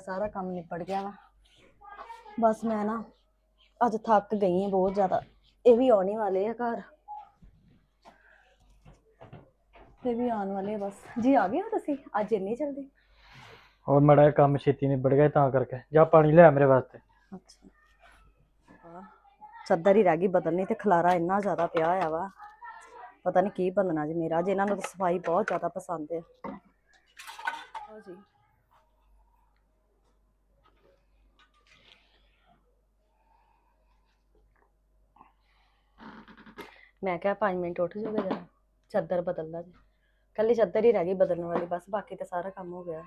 ਸਾਰਾ ਕੰਮ ਨਿਪਟ ਗਿਆ ਵਾ। ਬਸ ਮੈਂ ਨਾ ਅੱਜ ਥੱਕ ਗਈ ਹਾਂ ਬਹੁਤ ਜ਼ਿਆਦਾ। ਇਹ ਵੀ ਆਉਣੇ ਵਾਲੇ ਆ ਘਰ। ਇਹ ਵੀ ਆਉਣ ਵਾਲੇ ਆ ਬਸ। ਜੀ ਆ ਗਏ ਹੋ ਤੁਸੀਂ? ਅੱਜ ਇੰਨੀ ਜਲਦੀ? ਹੋਰ ਮੜਾ ਜਿਹਾ ਕੰਮ ਛੇਤੀ ਨਿਬੜ ਗਿਆ ਤਾਂ ਕਰਕੇ। ਜਾ ਪਾਣੀ ਲਿਆ ਮੇਰੇ ਵਾਸਤੇ। ਅੱਛਾ। ਹਾਂ। ਚੱਦਰ ਹੀ ਰਹਿ ਗਈ ਬਦਲਣੀ ਤੇ ਖਲਾਰਾ ਇੰਨਾ ਜ਼ਿਆਦਾ ਪਿਆ ਹੋਇਆ ਵਾ। ਪਤਾ ਨਹੀਂ ਕੀ ਬਣਨਾ ਜੀ ਮੇਰਾ। ਅੱਜ ਇਹਨਾਂ ਨੂੰ ਤਾਂ ਸਫ਼ਾਈ ਬਹੁਤ ਜ਼ਿਆਦਾ ਪਸੰਦ ਹੈ ਹੋ ਜੀ। ਮੈਂ ਕਿਹਾ 5 ਮਿੰਟ ਉੱਠ ਜਾਓਗੇ ਜਰਾ ਚੱਦਰ ਬਦਲਦਾ ਜੀ। ਕੱਲੀ ਚੱਦਰ ਹੀ ਰਹਿ ਗਈ ਬਦਲਣ ਵਾਲੀ ਬਸ ਬਾਕੀ ਤਾਂ ਸਾਰਾ ਕੰਮ ਹੋ ਗਿਆ।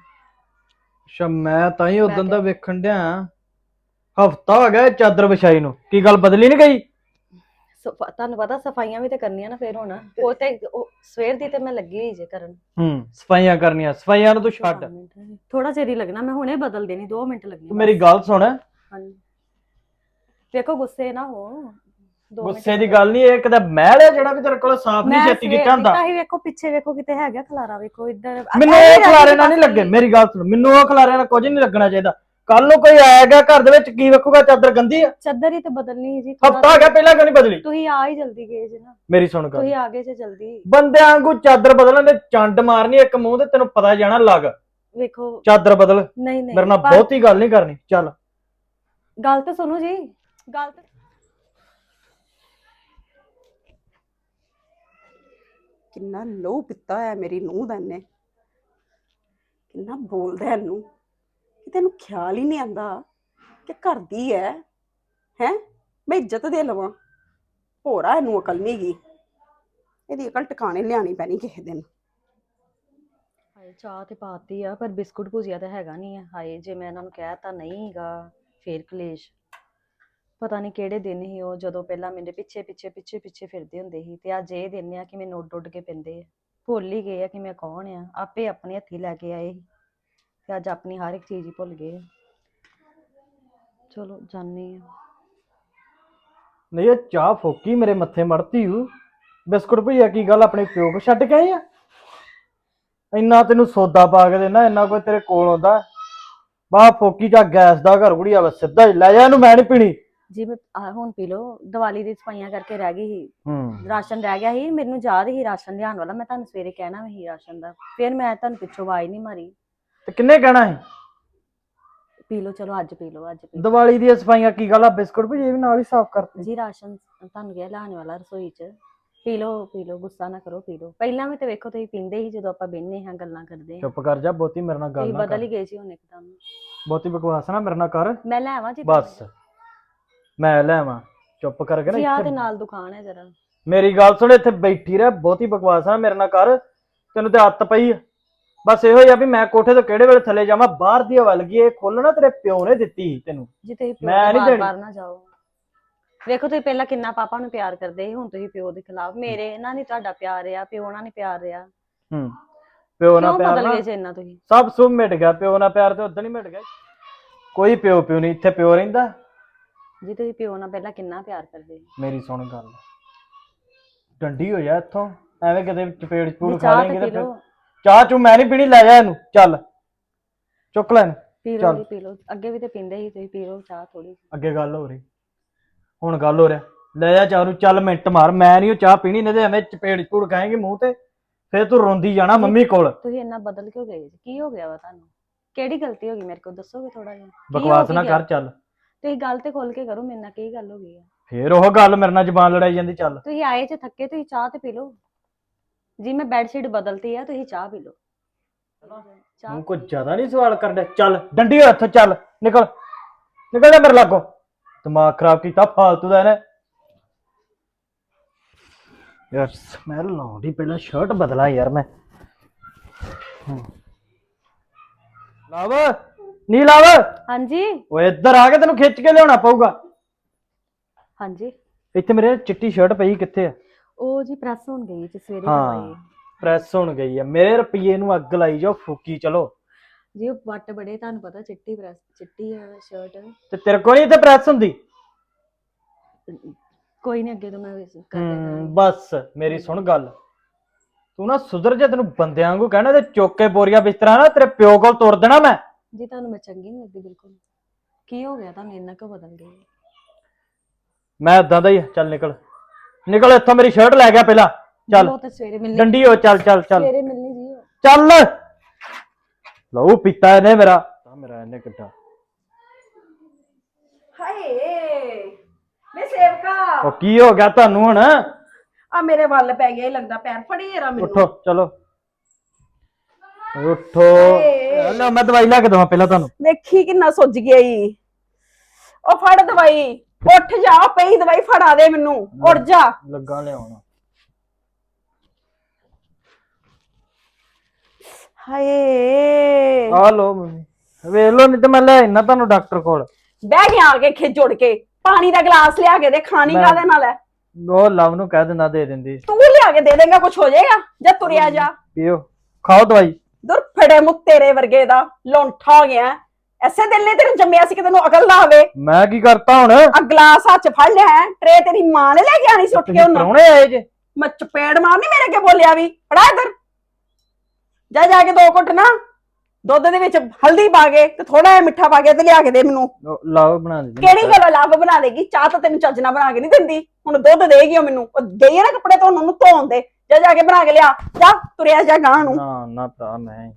ਅੱਛਾ ਮੈਂ ਤਾਂ ਹੀ ਉਦੋਂ ਦਾ ਵੇਖਣ ਡਿਆ ਹਫਤਾ ਹੋ ਗਿਆ ਇਹ ਚਾਦਰ ਵਿਛਾਈ ਨੂੰ। ਕੀ ਗੱਲ ਬਦਲੀ ਨਹੀਂ ਗਈ? ਸਫਾ- ਤੁਹਾਨੂੰ ਪਤਾ ਸਫਾਈਆਂ ਵੀ ਤੇ ਕਰਨੀਆਂ ਨਾ ਫੇਰ ਹੁਣ। ਉਹ ਤੇ ਉਹ ਸਵੇਰ ਦੀ ਤੇ ਮੈਂ ਲੱਗੀ ਹੋਈ ਜੇ ਕਰਨ। ਹੂੰ ਸਫਾਈਆਂ ਕਰਨੀਆਂ। ਸਫਾਈਆਂ ਨੂੰ ਤੂੰ ਛੱਡ। ਥੋੜਾ ਚਿਰ ਹੀ ਲੱਗਣਾ ਮੈਂ ਹੁਣੇ ਬਦਲ ਦੇਣੀ 2 ਮਿੰਟ ਲੱਗਣੇ ਤੂੰ ਮੇਰੀ ਗੱਲ ਸੁਣ। ਹਾਂਜੀ। ਵੇਖੋ ਗੁੱਸੇ ਨਾ ਹੋ। ਦੋ ਮਿੰਟ ਗੁੱਸੇ ਦੀ ਗੱਲ ਨਹੀਂ ਇਹ ਕਿਤੇ ਮਹਿਲ ਹੈ ਜਿਹੜਾ ਵੀ ਤੇਰੇ ਕੋਲ ਸਾਫ਼ ਨਹੀਂ ਛੇਤੀ ਕੀਤਾ ਹੁੰਦਾ? ਕੀਤਾ ਸੀ, ਵੇਖੋ ਪਿੱਛੇ ਵੇਖੋ ਕਿਤੇ ਹੈਗਾ ਖਲਾਰਾ ਵੇਖੋ ਇੱਧਰ। ਮੈਨੂੰ ਉਹ ਖਲਾਰੇ ਨਾਲ ਨਹੀਂ ਲੱਗੇ ਮੇਰੀ ਗੱਲ ਸੁਣ ਮੈਨੂੰ ਉਹ ਖਲਾਰੇ ਨਾਲ ਕੁਝ ਨਹੀਂ ਲੱਗਣਾ ਚਾਹੀਦਾ। ਕੱਲ ਨੂੰ ਕੋਈ ਆਏਗਾ ਘਰ ਦੇ ਵਿੱਚ ਕੀ ਵੇਖੂਗਾ ਚਾਦਰ ਗੰਦੀ ਆ? ਚੱਦਰ ਹੀ ਤੇ ਬਦਲਣੀ ਸੀ ਜੀ ਹਫਤਾ ਹੋ ਗਿਆ ਪਹਿਲਾਂ ਕਿਉਂ ਨਹੀਂ ਬਦਲੀ? ਤੁਸੀਂ ਆ ਹੀ ਜਲਦੀ ਗਏ ਜੇ ਨਾ। ਮੇਰੀ ਸੁਣ ਗੱਲ। ਤੁਸੀਂ ਆ ਗਏ ਜੇ ਜਲਦੀ। ਬੰਦਿਆਂ ਵਾਂਗੂ ਚਾਦਰ ਬਦਲਣ ਦੇ ਚੰਡ ਮਾਰਨੀ ਇੱਕ ਮੂੰਹ ਤੇ ਤੈਨੂੰ ਪਤਾ ਜਾਣਾ ਲੱਗ। ਵੇਖੋ। ਚਾਦਰ ਬਦਲ। ਨਹੀਂ ਨਹੀਂ ਮੇਰੇ ਨਾਲ ਬਹੁਤੀ ਗੱਲ ਨਹੀਂ ਕਰਨੀ। ਚੱਲ। ਗੱਲ ਤਾਂ ਸੁਣੋ ਜੀ ਗੱਲ ਤਾਂ ਕਿੰਨਾ ਲਹੂ ਪਿੱਤਾ ਹੋਇਆ ਮੇਰੀ ਨੂੰਹ ਦਾ ਇਹਨੇ ਕਿੰਨਾ ਬੋਲਦਾ ਹੈ ਇਹਨੂੰ। ਕਿ ਤੈਨੂੰ ਖਿਆਲ ਹੀ ਨਹੀਂ ਆਂਦਾ ਕਿ ਘਰ ਦੀ ਹੈ ਹੈ? ਮੈਂ ਇੱਜ਼ਤ ਦੇ ਲਵਾਂ। ਭੋਰਾ ਇਹਨੂੰ ਅਕਲ ਨਹੀਂ ਗਈ ਇਹਦੀ ਅਕਲ ਟਿਕਾਣੇ ਲਿਆਣੀ ਪੈਣੀ ਕਿਸੇ ਦਿਨ। ਹਾਏ, ਚਾਹ ਤੇ ਪਾਤੀ ਆ, ਪਰ ਬਿਸਕੁਟ ਭੁਜਿਆ ਤਾਂ ਹੈਗਾ ਨਹੀਂ ਆ। ਹਾਏ, ਜੇ ਮੈਂ ਇਹਨਾਂ ਨੂੰ ਕਹਿ ਤਾ, ਨਹੀਂ ਨਹੀਂਗਾ ਫੇਰ ਕਲੇਸ਼। ਪਤਾ ਨਹੀਂ ਕਿਹੜੇ ਦਿਨ ਸੀ ਉਹ ਜਦੋਂ ਪਹਿਲਾਂ ਮੇਰੇ ਪਿੱਛੇ ਪਿੱਛੇ ਪਿੱਛੇ ਪਿੱਛੇ ਫਿਰਦੇ ਹੁੰਦੇ ਸੀ ਤੇ ਅੱਜ ਇਹ ਦਿਨ ਆ ਕਿ ਮੈਨੂੰ ਉੱਡ ਉੱਡ ਕੇ ਪੈਂਦੇ ਆ। ਭੁੱਲ ਹੀ ਗਏ ਆ ਕਿ ਮੈਂ ਕੌਣ ਆ। ਆਪੇ ਆਪਣੇ ਹੱਥੀ ਲੈ ਕੇ ਆਏ ਸੀ ਤੇ ਅੱਜ ਆਪਣੀ ਹਰ ਇੱਕ ਚੀਜ਼ ਹੀ ਭੁੱਲ ਗਏ ਆ। ਚਲੋ ਜਾਨੀ ਆ। ਨਹੀਂ, ਇਹ ਚਾਹ ਫੋਕੀ ਮੇਰੇ ਮੱਥੇ ਮੜਤੀ ਹੂ ਬਿਸਕੁਟ ਭਈਆ, ਕੀ ਗੱਲ ਆਪਣੇ ਪਿਓ ਕੋ ਛੱਡ ਕੇ ਆਈ ਆ? ਇੰਨਾ ਤੈਨੂੰ ਸੌਦਾ ਪਾ ਕੇ ਦੇਣਾ, ਇੰਨਾ ਕੋਈ ਤੇਰੇ ਕੋਲ ਆਉਂਦਾ। ਬਾ ਫੋਕੀ ਜਾਂ ਗੈਸ ਦਾ ਘਰ ਗੁੜੀਆ ਵਾ, ਸਿੱਧਾ ਹੀ ਲੈ ਜਾ, ਇਹਨੂੰ ਮੈਂ ਨਹੀਂ ਪੀਣੀ। ਜੀ ਮੈਂ ਆਹ ਹੁਣ ਪੀ ਲਓ ਦੀਵਾਲੀ ਦੀ ਸਫਾਈਆਂ ਕਰਕੇ ਰਹਿ ਗਈ ਸੀ। ਹੂੰ। ਰਾਸ਼ਨ ਰਹਿ ਗਿਆ ਸੀ ਮੈਨੂੰ ਯਾਦ ਹੀ ਰਾਸ਼ਨ ਲਿਆਉਣ ਵਾਲਾ ਮੈਂ ਤੁਹਾਨੂੰ ਸਵੇਰੇ ਕਹਿਣਾ ਵੀ ਸੀ ਰਾਸ਼ਨ ਦਾ। ਫਿਰ ਮੈਂ ਤੁਹਾਨੂੰ ਪਿੱਛੋਂ ਆਵਾਜ਼ ਨਹੀਂ ਮਾਰੀ। ਤੇ ਕਿੰਨੇ ਕਹਿਣਾ ਸੀ? ਪੀ ਲਓ ਚਲੋ ਅੱਜ ਪੀ ਲਓ ਅੱਜ ਪੀ ਲਓ। ਦੀਵਾਲੀ ਦੀਆਂ ਸਫਾਈਆਂ ਕੀ ਗੱਲ ਆ? ਬਿਸਕੁਟ ਭਈਆ ਇਹ ਵੀ ਨਾਲ ਹੀ ਸਾਫ਼ ਕਰਤੇ। ਜੀ ਰਾਸ਼ਨ ਤੁਹਾਨੂੰ ਗਿਆ ਲਿਆਉਣ ਵਾਲਾ ਰਸੋਈ 'ਚ। ਪੀ ਲਓ ਪੀ ਲਓ ਗੁੱਸਾ ਨਾ ਕਰੋ ਪੀ ਲਓ। ਪਹਿਲਾਂ ਵੀ ਤੇ ਵੇਖੋ ਤੁਸੀਂ ਪੀਂਦੇ ਸੀ ਜਦੋਂ ਆਪਾਂ ਬਹਿੰਦੇ ਹਾਂ ਗੱਲਾਂ ਕਰਦੇ ਹਾਂ। ਚੁੱਪ ਕਰ ਜਾ ਬਹੁਤੀ ਮੇਰੇ ਨਾਲ ਗੱਲ ਤੁਸੀਂ ਨਾ ਬਦਲ ਕਰ। ਹੀ ਗਏ ਸੀ ਹੁਣ ਇੱਕਦਮ। ਬਹੁਤੀ ਬਕਵਾਸ ਨਾ ਮੇਰੇ ਨਾਲ ਕਰ। ਮੈਂ ਲੈ ਆਵਾਂ ਜੀ ਬਸ। ਮੈਂ ਲੈ ਆਵਾਂ। ਚੁੱਪ ਕਰਕੇ ਜੀ ਨਾ ਇੱਥੇ ਨਾਲ ਦੁਕਾਨ ਹੈ ਜਰਾ। ਮੇਰੀ ਗੱਲ ਸੁਣ ਇੱਥੇ ਬੈਠੀ ਰਹਿ ਬਹੁਤੀ ਬਕਵਾਸ ਨਾ ਮੇਰੇ ਨਾਲ ਕਰ। ਤੈਨੂੰ ਤੇ ਆਦਤ ਪਈ ਆ। ਬਸ ਇਹੋ ਹੀ ਆ ਵੀ ਮੈਂ ਕੋਠੇ ਤੋਂ ਕਿਹੜੇ ਵੇਲੇ ਥੱਲੇ ਜਾਵਾਂ ਬਾਹਰ ਦੀ ਹਵਾ ਲੱਗੀ ਇਹ ਖੋਲਣਾ ਤੇਰੇ ਪਿਓ ਨੇ ਦਿੱਤੀ ਸੀ ਤੈਨੂੰ। ਜੀ ਤੁਸੀਂ ਪਿਓ ਮੈਂ ਦੇ ਦੇਣੀ। ਬਾਰ ਨਾ ਜਾਓ। ਵੇਖੋ ਤੁਸੀਂ ਪਹਿਲਾਂ ਕਿੰਨਾ ਪਾਪਾ ਨੂੰ ਪਿਆਰ ਕਰਦੇ ਸੀ ਹੁਣ ਤੁਸੀਂ ਪਿਓ ਦੇ ਖਿਲਾਫ। ਮੇਰੇ ਇਹਨਾਂ ਨਹੀਂ ਤੁਹਾਡਾ ਪਿਆਰ ਆ ਪਿਓ ਨਾਲ ਨਹੀਂ ਪਿਆਰ ਰਿਹਾ। ਹੂੰ। ਪਿਓ ਨਾਲ ਕਿਉਂ ਪਿਆਰ ਬਦਲ ਨਾ ਗਏ ਜੇ ਇੰਨਾ ਤੁਸੀਂ? ਸਭ ਸੁਭ ਮਿਟ ਗਿਆ ਪਿਓ ਨਾਲ ਪਿਆਰ ਤੇ ਉਦੋਂ ਹੀ ਮਿਟ ਗਿਆ। ਕੋਈ ਪਿਓ ਪਿਓ ਨਹੀਂ ਇੱਥੇ ਪਿਓ ਰਹਿੰਦਾ। ਜੀ ਤੁਸੀਂ ਪਿਓ ਨਾਲ ਪਹਿਲਾਂ ਕਿੰਨਾ ਪਿਆਰ ਕਰਦੇ ਸੀ। ਮੇਰੀ ਸੁਣ ਗੱਲ। ਡੰਡੀ ਹੋ ਜਾ ਇੱਥੋਂ ਐਵੇਂ ਕਿਤੇ ਚਪੇੜ ਚਪੂੜ ਖਾ ਚਾਹ ਤੇ ਲੇਂਗੇ ਪੀ ਤੇ ਫਿਰ ਲਓ ਚਾਹ ਚੂ ਮੈਂ ਨਹੀਂ ਪੀਣੀ ਲੈ ਜਾ ਇਹਨੂੰ ਚੱਲ। ਚੁੱਕ ਲੈ ਇਹਨੂੰ ਪੀ ਲਓ ਚੱਲ। ਜੀ ਪੀ ਲਓ। ਅੱਗੇ ਵੀ ਤੇ ਪੀਂਦੇ ਸੀ ਤੁਸੀਂ ਪੀ ਲਓ ਚਾਹ ਥੋੜੀ ਅੱਗੇ ਗੱਲ ਹੋ ਰਹੀ। ਹੁਣ ਗੱਲ ਹੋ ਰਿਹਾ। ਲੈ ਜਾ ਚਾਹ ਨੂੰ ਚੱਲ ਮਿੰਟ ਮਾਰ ਮੈਂ ਨਹੀਂ ਉਹ ਚਾਹ ਪੀਣੀ ਨਹੀਂ ਤੇ ਐਵੇਂ ਚਪੇੜ ਚਪੂੜ ਖਾਏਂਗੇ ਮੂੰਹ ਤੇ ਫੇਰ ਤੂੰ ਰੋਂਦੀ ਜਾਣਾ ਮੰਮੀ ਕੋਲ। ਤੁਸੀਂ ਇੰਨਾ ਬਦਲ ਕਿਉਂ ਗਏ ਜੀ? ਕੀ ਹੋ ਗਿਆ ਵਾ ਤੁਹਾਨੂੰ? ਕਿਹੜੀ ਗਲਤੀ ਹੋ ਗਈ ਮੇਰੇ ਕੋਲ? ਦੱਸੋਗੇ ਥੋੜਾ ਜਿਹਾ। ਬਕਵਾਸ ਨਾ? ਕਰ ਚੱਲ। ਤੁਸੀਂ ਗੱਲ ਤੇ ਖੋਲ ਕੇ ਕਰੋ ਮੇਰੇ ਨਾਲ ਕੀ ਗੱਲ ਹੋ ਗਈ ਆ। ਫੇਰ ਉਹ ਗੱਲ ਮੇਰੇ ਨਾਲ ਜ਼ਬਾਨ ਲੜਾਈ ਜਾਂਦੀ ਚੱਲ। ਤੁਸੀਂ ਆਏ ਚ ਥੱਕੇ ਤੁਸੀਂ ਚਾਹ ਤੇ ਪੀ ਲਓ। ਜੀ ਮੈਂ ਬੈੱਡ ਸ਼ੀਟ ਬਦਲਤੀ ਆ ਤੁਸੀਂ ਚਾਹ ਪੀ ਲਓ। ਚਾਹ ਤੂੰ ਕੋਈ ਜ਼ਿਆਦਾ ਨਹੀਂ ਸਵਾਲ ਕਰਦਾ ਚੱਲ ਡੰਡੀ ਹੋ ਇੱਥੋਂ ਚੱਲ ਨਿਕਲ। ਨਿਕਲ ਜਾ ਮੇਰੇ ਲਾਗੋਂ। ਦਿਮਾਗ ਖਰਾਬ ਕੀਤਾ ਫਾਲਤੂ ਦਾ ਇਹਨੇ। ਯਾਰ ਸਮੈਲ ਲਾਉਂਦੀ ਪਹਿਲਾਂ ਸ਼ਰਟ ਬਦਲਾ ਯਾਰ ਮੈਂ। ਲਾਵ। ਨੀ ਲਾਵ ਹਾਂਜੀ। ਓਏ ਇੱਧਰ ਆ ਕੇ ਤੈਨੂੰ ਖਿੱਚ ਕੇ ਲਿਆਉਣਾ ਪਊਗਾ। ਹਾਂਜੀ। ਇੱਥੇ ਮੇਰੇ ਚਿੱਟੀ ਸ਼ਰਟ ਪਈ ਕਿੱਥੇ ਆ? ਉਹ ਜੀ ਪ੍ਰੈਸ ਹੋਣ ਗਈ ਜੀ ਸਵੇਰੇ ਹਾਂ ਪ੍ਰੈਸ ਹੋਣ ਗਈ ਆ। ਮੇਰੇ ਰੁਪਈਏ ਨੂੰ ਅੱਗ ਲਾਈ ਜਾਓ ਫੂਕੀ ਚਲੋ। ਜੀ ਉਹ ਵੱਟ ਬੜੇ ਤੁਹਾਨੂੰ ਪਤਾ ਚਿੱਟੀ ਪ੍ਰੈਸ ਚਿੱਟੀ ਆ ਸ਼ਰਟ ਤੇ ਤੇਰੇ ਕੋਲ ਨਹੀਂ ਇੱਥੇ ਪ੍ਰੈਸ ਹੁੰਦੀ? ਕੋਈ ਨਹੀਂ ਅੱਗੇ ਤੋਂ ਮੈਂ ਕਰ ਲਿਆ ਹਮ। ਬਸ ਮੇਰੀ ਸੁਣ ਗੱਲ। ਤੂੰ ਨਾ ਸੁਧਰ ਜਾ ਤੈਨੂੰ ਬੰਦਿਆਂ ਵਾਂਗੂ ਕਹਿਣਾ ਤੇ ਚੁੱਕ ਕੇ ਬੋਰੀਆ ਬਿਸਤਰਾ ਨਾ ਤੇਰੇ ਪਿਓ ਕੋਲ ਤੋਰ ਦੇਣਾ ਮੈਂ। ਜੀ ਤੁਹਾਨੂੰ ਮੈਂ ਚੰਗੀ ਨਹੀਂ ਲੱਗਦੀ ਬਿਲਕੁਲ ਕੀ ਹੋ ਗਿਆ ਤੁਹਾਨੂੰ ਇੰਨਾ ਕੁ ਬਦਲ ਗਏ? ਮੈਂ ਇਦਾਂ ਦਾ ਹੀ ਆ, ਚੱਲ ਨਿਕਲ। ਨਿਕਲ ਇੱਥੋਂ ਮੇਰੀ ਸ਼ਰਟ ਲੈ ਗਿਆ ਪਹਿਲਾਂ ਚੱਲ। ਉਹ ਤਾਂ ਸਵੇਰੇ ਮਿਲਣੀ ਡੰਡੀ ਹੋ ਚੱਲ ਚੱਲ ਚੱਲ। ਸਵੇਰੇ ਮਿਲਣੀ ਜੀ ਉਹ। ਚੱਲ। ਲਹੂ ਪੀਤਾ ਇਹਨੇ ਮੇਰਾ। ਤਾਂ ਮੇਰਾ ਇਹਨੇ ਕਿੱਡਾ ਹਾਏ ਵੇ ਸੇਵਕਾ। ਉਹ ਕੀ ਹੋ ਗਿਆ ਤੁਹਾਨੂੰ ਹੁਣ? ਆ ਮੇਰੇ ਵੱਲ ਪੈ ਗਿਆ ਹੀ ਲੱਗਦਾ ਪੈਰ ਫੜੀ ਜਰਾ ਮੈਨੂੰ। ਉੱਠੋ ਚਲੋ। ਉੱਠੋ। ਏ। ਲੈ ਮੈਂ ਦਵਾਈ ਲੈ ਕੇ ਦਵਾਂ ਪਹਿਲਾਂ ਤੁਹਾਨੂੰ। ਦੇਖੀ ਕਿੰਨਾ ਸੁੱਜ ਗਿਆ ਈ। ਉਹ ਫੜ ਦਵਾਈ। ਉੱਠ ਜਾ ਪਈ ਦਵਾਈ ਫੜਾ ਦੇ ਮੈਨੂੰ। ਉੱਠ ਜਾ। ਲੱਗਾ ਲਿਆਉਣਾ। ਹਾਏ। ਆ ਲੋ ਮੰਮੀ। ਵੇਖ ਲੋ ਨਹੀਂ ਤੇ ਮੈਂ ਲੈ ਆਇਨਾ ਤੁਹਾਨੂੰ ਡਾਕਟਰ ਕੋਲ। ਬਹਿ ਗਿਆ ਆ ਕੇ ਖਿੱਚ ਜੁੜ ਕੇ। ਪਾਣੀ ਦਾ ਗਲਾਸ ਲਿਆ ਕੇ ਦੇ ਖਾਣੀ ਮੈਂ- ਕਾਦੇ ਨਾਲ ਹੈ ਉਹ ਲਵ ਨੂੰ ਕਹਿ ਦਿੰਦਾ ਦੇ ਦਿੰਦੀ। ਤੂੰ ਲਿਆ ਕੇ ਦੇ ਦੇਂਗਾ ਕੁਝ ਹੋ ਜਾਏਗਾ? ਜਾਂ ਤੁਰਿਆ ਜਾ। ਪੀਓ। ਖਾਓ ਦਵਾਈ। ਦੁਰ ਫੜੇ ਮੁੱਕ ਤੇਰੇ ਵਰਗੇ ਦਾ ਲੌਂਠਾ ਹੋ ਗਿਆ। ਐਸੇ ਦਿਲ ਨੇ ਤੈਨੂੰ ਜੰਮਿਆ ਸੀ ਕਿ ਤੈਨੂੰ ਅਕਲ ਨਾ ਆਵੇ। ਮੈਂ ਕੀ ਕਰਤਾ ਹੁਣ? ਆ ਗਲਾਸ ਹੱਥ 'ਚ ਫੜ ਲਿਆ ਹੈ। ਟਰੇ ਤੇਰੀ ਮਾਂ ਨੇ ਲੈ ਕੇ ਆਣੀ ਸੀ ਉੱਠ ਕੇ ਤੁਸੀਂ ਉਹਨਾਂ। ਪ੍ਰਾਹੁਣੇ ਆਏ ਜੇ। ਮੈਂ ਚਪੇੜ ਮਾਰਨੀ ਮੇਰੇ ਅੱਗੇ ਬੋਲਿਆ ਵੀ। ਫੜਾ ਇੱਧਰ। ਜਾ ਜਾ ਕੇ ਦੋ ਘੁੱਟ ਨਾ। ਦੁੱਧ ਦੇ ਵਿੱਚ ਹਲਦੀ ਪਾ ਕੇ ਤੇ ਥੋੜਾ ਜਿਹਾ ਮਿੱਠਾ ਪਾ ਕੇ ਤੇ ਲਿਆ ਕੇ ਦੇ ਮੈਨੂੰ। ਲਓ, ਲਾਓ ਬਣਾ ਦੇ ਕਿਹੜੀ ਗੱਲ ਲਾਭ ਬਣਾ ਦੇਗੀ। ਚਾਹ ਤਾਂ ਤੈਨੂੰ ਚੱਜ ਨਾਲ ਬਣਾ ਕੇ ਨਹੀਂ ਦਿੰਦੀ। ਹੁਣ ਦੁੱਧ ਦੇਗੀ ਉਹ ਮੈਨੂੰ। ਉਹ ਗਈ ਹੈ ਨਾ ਕੱਪੜੇ ਧੋਣ ਉਹਨੂੰ ਧੋਣ ਦੇ। ਜਾ ਜਾ ਕੇ ਬਣਾ ਕੇ ਲਿਆ। ਜਾ ਤੁਰਿਆ ਜਾ ਗਾਂ ਨੂੰ। ਨਾ ਨਾ ਭਰਾ ਮੈਂ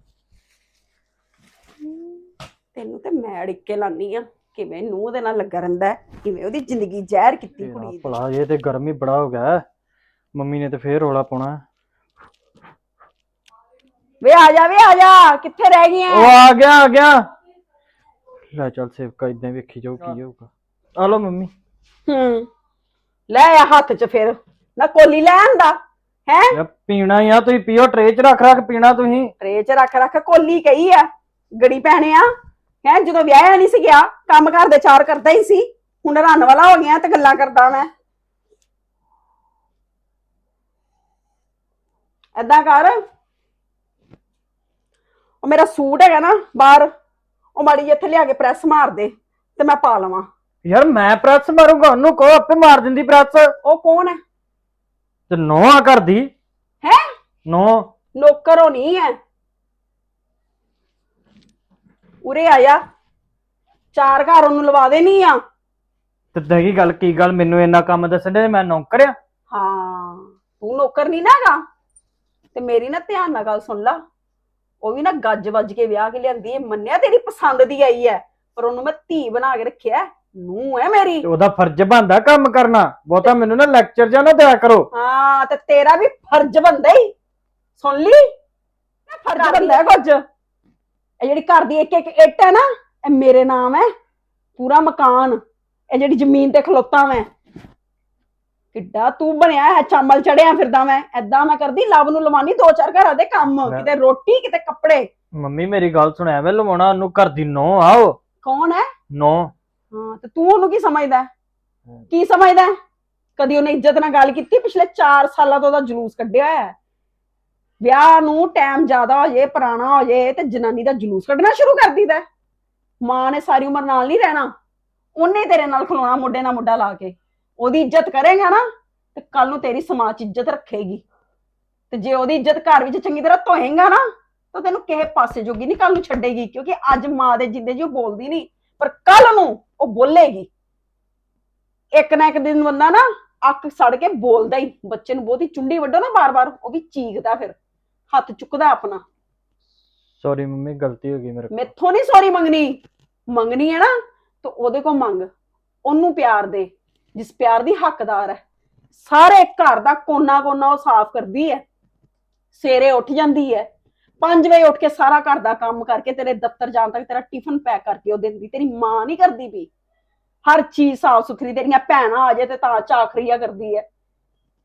ਤੈਨੂੰ ਤੇ ਮੈਂ ਅੜਿੱਕੇ ਲਾਨੀ ਆ। ਕਿਵੇਂ ਨੂੰਹ ਦੇ ਨਾਲ ਲੱਗਾ ਰਹਿੰਦਾ ਹੈ, ਕਿਵੇਂ ਉਹਦੀ ਜ਼ਿੰਦਗੀ ਜ਼ਹਿਰ ਕੀਤੀ ਕੁੜੀ ਦੀ ਭਲਾ ਇਹ ਤੇ ਗਰਮੀ ਬੜਾ ਹੋ ਗਿਆ ਹੈ। ਮੰਮੀ ਨੇ ਤੇ ਫੇਰ ਰੋਲਾ ਪਾਉਣਾ ਵੇ ਆ ਜਾ ਵੇ ਆ ਜਾ ਕਿੱਥੇ ਰਹਿ ਗਈ ਉਹ ਐ ਆ ਗਿਆ ਆ ਗਿਆ। ਲੈ ਚੱਲ ਸੇਵਕਾ ਇਦਾਂ ਵੇਖੀ ਜਾਓ ਕੀ ਹੋਊਗਾ। ਆ ਲੋ ਮੰਮੀ। ਹੂੰ। ਲੈ ਆ ਹੱਥ 'ਚ ਫਿਰ। ਨਾ ਕੋਲੀ ਲੈ ਆਂਦਾ। ਹੈ? ਇਹ ਪੀਣਾ ਹੀ ਆ ਤੁਸੀਂ ਪੀਓ ਟਰੇ 'ਚ ਰੱਖ ਰੱਖ ਪੀਣਾ ਤੁਸੀਂ। ਟਰੇ 'ਚ ਰੱਖ ਰੱਖ ਕੋਲੀ ਕਹੀ ਆ ਗੜੀ ਭੈਣਿਆ ਹੈ ਜਦੋਂ ਵਿਆਹਿਆ ਨਹੀਂ ਸੀ ਗਿਆ ਕੰਮ ਘਰ ਦੇ ਚਾਰ ਕਰਦਾ ਹੀ ਸੀ। ਹੁਣ ਰੰਨ ਵਾਲਾ ਹੋ ਗਿਆ ਤੇ ਗੱਲਾਂ ਕਰਦਾ ਮੈਂ। ਏਦਾਂ ਕਰ। ਉਹ ਮੇਰਾ ਸੂਟ ਹੈਗਾ ਨਾ ਬਾਹਰ ਉਹ ਮਾੜੀ ਇੱਥੇ ਲਿਆ ਕੇ ਪ੍ਰੈਸ ਮਾਰ ਦੇ ਤੇ ਮੈਂ ਪਾ ਲਵਾਂ। ਯਾਰ ਮੈਂ ਪ੍ਰੈਸ ਮਾਰੂੰਗਾ ਉਹਨੂੰ ਕਹੋ ਆਪੇ ਮਾਰ ਦਿੰਦੀ ਪ੍ਰੈਸ। ਉਹ ਕੌਣ ਹੈ? ਤੇ ਨੋ ਆ ਕਰਦੀ ਹੈ? ਨੋ। ਨੌਕਰ ਨਹੀਂ ਹੈ ਉਰੇ ਆਇਆ ਚਾਰ ਘਰ ਉਹਨੂੰ ਲਵਾ ਦੇਣੀ ਆ। ਤੇ ਦਗੀ ਗੱਲ ਕੀ ਗੱਲ? ਮੈਨੂੰ ਇੰਨਾ ਕੰਮ ਦੱਸਣ ਦੇ ਮੈਂ ਨੌਕਰ ਆ। ਹਾਂ ਤੂੰ ਨੌਕਰ ਨਹੀਂ ਨਾ ਹੈਗਾ। ਤੇ ਮੇਰੀ ਨਾ ਧਿਆਨ ਨਾਲ ਗੱਲ ਸੁਣ ਲਾ। ਉਹ ਵੀ ਨਾ ਗੱਜ ਵੱਜ ਕੇ ਵਿਆਹ ਕੇ ਲਿਆਂਦੀ ਹੈ ਮੰਨਿਆ ਤੇਰੀ ਪਸੰਦ ਦੀ ਆਈ ਹੈ ਪਰ ਉਹਨੂੰ ਮੈਂ ਧੀ ਬਣਾ ਕੇ ਰੱਖਿਆ ਨੂੰ ਹੈ ਮੇਰੀ? ਤੇ ਉਹਦਾ ਫਰਜ਼ ਬਣਦਾ ਕੰਮ ਕਰਨਾ। ਬਹੁਤਾ ਮੈਨੂੰ ਨਾ ਲੈਕਚਰ ਜਾਂ ਨਾ ਦਿਆ ਕਰੋ। ਹਾਂ ਤੇ ਤੇਰਾ ਵੀ ਫਰਜ਼ ਬੰਦਾ ਹੀ ਸੁਣ ਲਈ। ਇਹ ਫਰਜ਼ ਬੰਦਾ ਹੈ ਕੁਝ। ਇਹ ਜਿਹੜੀ ਘਰ ਦੀ ਇੱਕ ਇੱਕ ਇੱਟ ਹੈ ਨਾ ਇਹ ਮੇਰੇ ਨਾਮ ਹੈ। ਪੂਰਾ ਮਕਾਨ। ਇਹ ਜਿਹੜੀ ਜ਼ਮੀਨ ਤੇ ਖਲੋਤਾ ਮੈਂ। ਕਿੱਡਾ ਤੂੰ ਬਣਿਆ ਹੈ ਚਾਮਲ ਚੜਿਆ ਫਿਰਦਾ ਮੈਂ। ਐਦਾਂ ਮੈਂ ਕਰਦੀ ਲਵ ਨੂੰ ਲਵਾਨੀ ਦੋ ਚਾਰ ਘਰਾਂ ਦੇ ਕੰਮ। ਕਿਤੇ ਰੋਟੀ ਕਿਤੇ ਕੱਪੜੇ। ਮੰਮੀ ਮੇਰੀ ਗੱਲ ਸੁਣ ਐਵੇਂ ਲਵਾਉਣਾ ਉਹਨੂੰ ਘਰ ਦੀ ਨੋ ਆਓ। ਕੌਣ ਹੈ? ਨੋ ਹਾਂ ਤੇ ਤੂੰ ਉਹਨੂੰ ਕੀ ਸਮਝਦਾ ਹੈ? ਹਮ। ਕੀ ਸਮਝਦਾ ਹੈ? ਕਦੀ ਉਹਨੇ ਇੱਜ਼ਤ ਨਾਲ ਗੱਲ ਕੀਤੀ ਪਿਛਲੇ 4 ਸਾਲਾਂ ਤੋਂ ਉਹਦਾ ਜਲੂਸ ਕੱਢਿਆ ਹੋਇਆ ਹੈ ਵਿਆਹ ਨੂੰ ਟਾਈਮ ਜ਼ਿਆਦਾ ਹੋ ਜੇ ਪੁਰਾਣਾ ਹੋ ਜੇ ਤੇ ਜਨਾਨੀ ਦਾ ਜਲੂਸ ਕੱਢਣਾ ਸ਼ੁਰੂ ਕਰ ਦਿੱਤਾ ਹੈ। ਮਾਂ ਨੇ ਸਾਰੀ ਉਮਰ ਨਾਲ ਨਹੀਂ ਰਹਿਣਾ ਉਹਨੇ ਤੇਰੇ ਨਾਲ ਖਲੋਣਾ ਮੋਢੇ ਨਾਲ ਮੋਢਾ ਲਾ ਕੇ ਉਹਦੀ ਇੱਜ਼ਤ ਕਰੇਗਾ ਨਾ ਤੇ ਕੱਲ ਨੂੰ ਤੇਰੀ ਸਮਾਜ 'ਚ ਇੱਜ਼ਤ ਰੱਖੇਗੀ ਤੇ ਜੇ ਉਹਦੀ ਇੱਜ਼ਤ ਘਰ ਵਿੱਚ ਚੰਗੀ ਤਰ੍ਹਾਂ ਧੋਏਗਾ ਨਾ ਤਾਂ ਤੈਨੂੰ ਕਿਸੇ ਪਾਸੇ ਜੋਗੀ ਨਹੀਂ ਕੱਲ ਨੂੰ ਛੱਡੇਗੀ ਕਿਉਂਕਿ ਅੱਜ ਮਾਂ ਦੇ ਜਿੰਦੇ ਜੀ ਉਹ ਬੋਲਦੀ ਨਹੀਂ ਪਰ ਕੱਲ ਨੂੰ ਉਹ ਬੋਲੇਗੀ। ਇੱਕ ਨਾ ਇੱਕ ਦਿਨ ਬੰਦਾ ਨਾ ਅੱਖ ਸੜ ਕੇ ਬੋਲਦਾ ਹੀ ਬੱਚੇ ਨੂੰ ਬਹੁਤੀ ਚੁੰਡੀ ਵੱਢੋ ਨਾ ਬਾਰ-ਬਾਰ ਉਹ ਵੀ ਚੀਕਦਾ ਫਿਰ ਹੱਥ ਚੁੱਕਦਾ ਆਪਣਾ। ਸੌਰੀ ਮੰਮੀ ਗਲਤੀ ਹੋ ਗਈ ਮੇਰੇ ਕੋਲ। ਮੈਥੋਂ ਨਹੀਂ ਸੌਰੀ ਮੰਗਣੀ। ਮੰਗਣੀ ਹੈ ਨਾ ਤਾਂ ਉਹਦੇ ਕੋਲ ਮੰਗ। ਉਹਨੂੰ ਪਿਆਰ ਦੇ ਜਿਸ ਪਿਆਰ ਦੀ ਹੱਕਦਾਰ ਹੈ। ਸਾਰੇ ਘਰ ਦਾ ਕੋਨਾ ਕੋਨਾ ਉਹ ਸਾਫ਼ ਕਰਦੀ ਹੈ। ਸਵੇਰੇ ਉੱਠ ਜਾਂਦੀ ਹੈ। 5 ਵਜੇ ਉੱਠ ਕੇ ਸਾਰਾ ਘਰ ਦਾ ਕੰਮ ਕਰਕੇ ਤੇਰੇ ਦਫ਼ਤਰ ਜਾਣ ਤੱਕ ਤੇਰਾ ਟਿਫਨ ਪੈਕ ਕਰਕੇ ਉਹ ਦਿੰਦੀ ਤੇਰੀ ਮਾਂ ਨਹੀਂ ਕਰਦੀ ਵੀ ਹਰ ਚੀਜ਼ ਸਾਫ਼ ਸੁਥਰੀ ਤੇਰੀਆਂ ਭੈਣਾਂ ਆ ਜੇ ਤੇ ਤਾਂ ਚਾਖਰੀਆ ਕਰਦੀ ਹੈ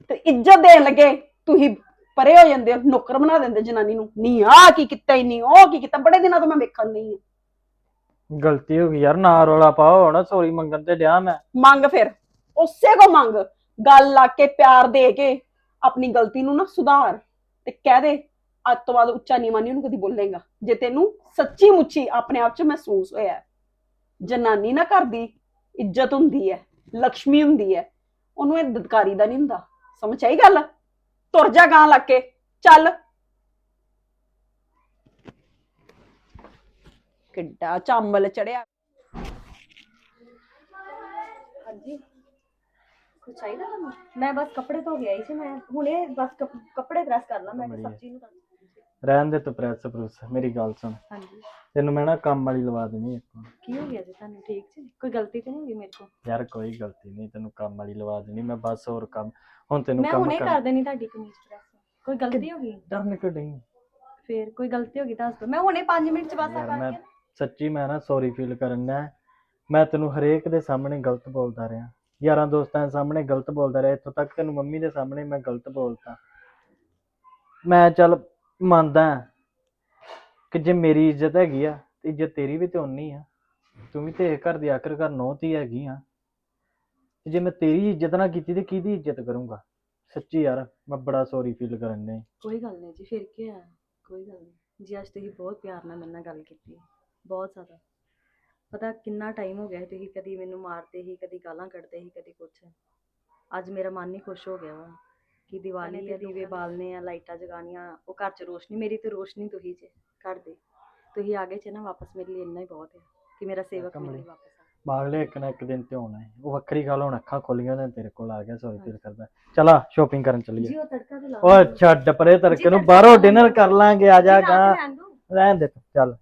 ਤੇ ਇੱਜ਼ਤ ਦੇਣ ਲੱਗੇ ਤੁਸੀਂ ਪਰੇ ਹੋ ਜਾਂਦੇ ਹੋ ਨੌਕਰ ਬਣਾ ਦਿੰਦੇ ਜਨਾਨੀ ਨੂੰ। ਨਹੀਂ ਆ ਕੀ ਕੀਤਾ ਹੀ ਨਹੀਂ ਉਹ ਕੀ ਕੀਤਾ ਬੜੇ ਦਿਨਾਂ ਤੋਂ ਮੈਂ ਵੇਖਣ ਨਹੀਂ ਗਲਤੀ ਹੋ ਗਈ ਯਾਰ ਨਾ ਰੋਲਾ ਪਾਓ ਹੁਣ ਸੌਰੀ ਮੰਗਣ ਤੇ ਡਿਆ ਮੈਂ। ਮੰਗ ਫਿਰ ਉਸੇ ਕੋ ਮੰਗ। ਗੱਲ ਲਾ ਕੇ ਪਿਆਰ ਦੇ ਕੇ ਆਪਣੀ ਗਲਤੀ ਨੂੰ ਨਾ ਸੁਧਾਰ। ਤੇ ਕਹਿ ਦੇ ਅੱਜ ਤੋਂ ਬਾਅਦ ਉੱਚਾ ਨੀਵਾਂ ਨਹੀਂ ਉਹਨੂੰ ਕਦੀ ਬੋਲੇਗਾ। ਜੇ ਤੈਨੂੰ ਸੱਚੀ ਮੁੱਚੀ ਆਪਣੇ ਆਪ 'ਚ ਮਹਿਸੂਸ ਹੋਇਆ ਹੈ। ਜਨਾਨੀ ਨਾ ਕਰਦੀ ਇੱਜ਼ਤ ਹੁੰਦੀ ਹੈ ਲక్ష్ਮੀ ਹੁੰਦੀ ਹੈ ਉਹਨੂੰ ਇਹ ਦਦਕਾਰੀ ਦਾ ਨਹੀਂ ਹੁੰਦਾ। ਸਮਝ ਆਈ ਗੱਲ? ਤੁਰ ਜਾ ਗਾਂ ਲੱਗ ਕੇ ਚੱਲ। ਕਿੱਡਾ ਚਾਂਬਲ ਚੜਿਆ। ਹਾਂਜੀ। ਕੁਝ ਚਾਹੀਦਾ ਤੁਹਾਨੂੰ? ਮੈਂ ਬਸ ਕੱਪੜੇ ਧੋ ਆਈ ਸੀ ਮੈਂ ਹੁਣੇ ਬਸ ਕੱਪ- ਕੱਪੜੇ ਪ੍ਰੈਸ ਕਰ ਲਾਂ ਮੈਂ ਕਿਹਾ। ਸਬਜ਼ੀ ਨੂੰ ਤਾਂ- ਰਹਿਣ ਦੇ ਤੂੰ ਪ੍ਰੈਸ ਪ੍ਰੂਸ ਮੇਰੀ ਗੱਲ ਸੁਣ। ਹਾਂਜੀ। ਤੈਨੂੰ ਮੈਂ ਨਾ ਕੰਮ ਵਾਲੀ ਲਵਾ ਦੇਣੀ ਇੱਕ। ਕੀ ਹੋ ਗਿਆ ਜੀ ਤੁਹਾਨੂੰ? ਠੀਕ ਜੀ? ਕੋਈ ਗਲਤੀ ਤੇ ਨਹੀਂ ਹੋਈ ਮੇਰੇ ਕੋਲ? ਯਾਰ ਕੋਈ ਗਲਤੀ ਨਹੀਂ ਤੈਨੂੰ ਕੰਮ ਵਾਲੀ ਲਵਾ ਦੇਣੀ ਮੈਂ ਬਸ ਹੋਰ ਕੰਮ। ਹੁਣ ਤੈਨੂੰ ਮੈਂ ਕੰਮ ਹੁਣੇ ਕਰ ਕਰ ਦੇਣੀ ਤੁਹਾਡੀ ਕਮੀਜ਼ ਪ੍ਰੈਸ। ਕੋਈ ਗਲਤੀ ਹੋ ਗਈ? ਡਰਨ ਕਿਉਂ ਨਹੀਂ ਫੇਰ ਕੋਈ ਗਲਤੀ ਹੋ ਗਈ ਦੱਸ ਦਿਓ ਮੈਂ ਹੁਣੇ 5 ਮਿੰਟ ਚ ਬਸ ਆ ਯਾਰ ਮੈਂ ਕਰਕੇ ਸੱਚੀ ਮੈਂ ਨਾ ਸੌਰੀ ਫੀਲ ਕਰਨਾ ਮੈਂ ਤੈਨੂੰ ਹਰੇਕ ਦੇ ਸਾਹਮਣੇ ਗਲਤ ਬੋਲਦਾ ਰਿਹਾ। ਯਾਰਾਂ ਦੋਸਤਾਂ ਦੇ ਸਾਹਮਣੇ ਗਲਤ ਬੋਲਦਾ ਰਿਹਾ। ਇੱਥੋਂ ਤੱਕ ਤੈਨੂੰ ਮੰਮੀ ਦੇ ਸਾਹਮਣੇ ਮੈਂ ਗਲਤ ਬੋਲਤਾ। ਮੈਂ ਚੱਲ ਮੰਨਦਾ ਕਿ ਜੇ ਮੇਰੀ ਇੱਜ਼ਤ ਹੈਗੀ ਆ, ਤੇ ਇੱਜ਼ਤ ਤੇਰੀ ਵੀ ਤੇ ਉਨੀ ਆ। ਤੂੰ ਵੀ ਤੇ ਘਰ ਦੀ ਆਖਰਕਾਰ ਨੌ ਧੀ ਹੈਗੀ ਆ। ਤੇ ਜੇ ਮੈਂ ਤੇਰੀ ਇੱਜ਼ਤ ਨਾ ਕੀਤੀ, ਤੇ ਕਿਹਦੀ ਇੱਜ਼ਤ ਕਰੂੰਗਾ? ਸੱਚੀ ਯਾਰ, ਮੈਂ ਬੜਾ ਸੌਰੀ ਫੀਲ ਕਰਨ ਡਿਆ। ਕੋਈ ਗੱਲ ਨਹੀਂ ਜੀ, ਫਿਰ ਕੀ ਹੋਇਆ? ਕੋਈ ਗੱਲ ਨਹੀਂ। ਜੀ, ਅੱਜ ਤੁਸੀਂ ਬਹੁਤ ਪਿਆਰ ਨਾਲ ਮੇਰੇ ਨਾਲ ਗੱਲ ਕੀਤੀ। ਬਹੁਤ ਜ਼ਿਆਦਾ। ਪਤਾ ਕਿੰਨਾ ਟਾਈਮ ਹੋ ਗਿਆ ਸੀ ਤੁਸੀਂ ਕਦੀ ਮੈਨੂੰ ਮਾਰਦੇ ਸੀ, ਕਦੀ ਗਾਲਾਂ ਕੱਢਦੇ ਸੀ, ਕਦੀ ਕੁਛ। ਅੱਜ ਮੇਰਾ ਮਨ ਹੀ ਖੁਸ਼ ਹੋ ਗਿਆ ਵਾ। ਕਿ ਦੀਵਾਲੀ ਆ ਦੀਵੇ ਬਾਲਨੇ ਆ ਲਾਈਟਾਂ ਜਗਾਉਣੀਆਂ ਉਹ ਘਰ 'ਚ ਰੋਸ਼ਨੀ ਮੇਰੀ ਤੇ ਰੋਸ਼ਨੀ ਤੁਸੀਂ ਜੇ ਘਰ ਦੀ। ਤੁਸੀਂ ਆ ਗਏ ਚ ਨਾ ਵਾਪਸ ਮੇਰੇ ਲਈ ਇੰਨਾ ਹੀ ਬਹੁਤ ਹੈ ਕਿ ਮੇਰਾ ਸੇਵਕ ਮੇਰੇ ਲਈ ਵਾਪਸ ਆ। ਬਾਗਲੇ ਇੱਕ ਨਾ ਇੱਕ ਦਿਨ ਤੇ ਹੋਣਾ ਹੈ। ਉਹ ਵੱਖਰੀ ਗੱਲ ਹੁਣ ਅੱਖਾਂ ਖੋਲੀਆਂ ਤੇ ਤੇਰੇ ਕੋਲ ਆ ਗਿਆ ਸੌਰੀ ਫੀਲ ਕਰਦਾ। ਚਲਾ ਸ਼ੋਪਿੰਗ ਕਰਨ ਚੱਲੀਏ। ਜੀ ਉਹ ਤੜਕਾ ਤੇ ਲਾ ਓਏ ਛੱਡ ਪਰੇ ਤੜਕੇ ਨੂੰ ਬਾਹਰੋਂ ਡਿਨਰ ਕਰ ਲਾਂਗੇ ਆ ਜਾ ਗਾ। ਰਹਿਣ ਦੇ ਤੂੰ, ਚੱਲ।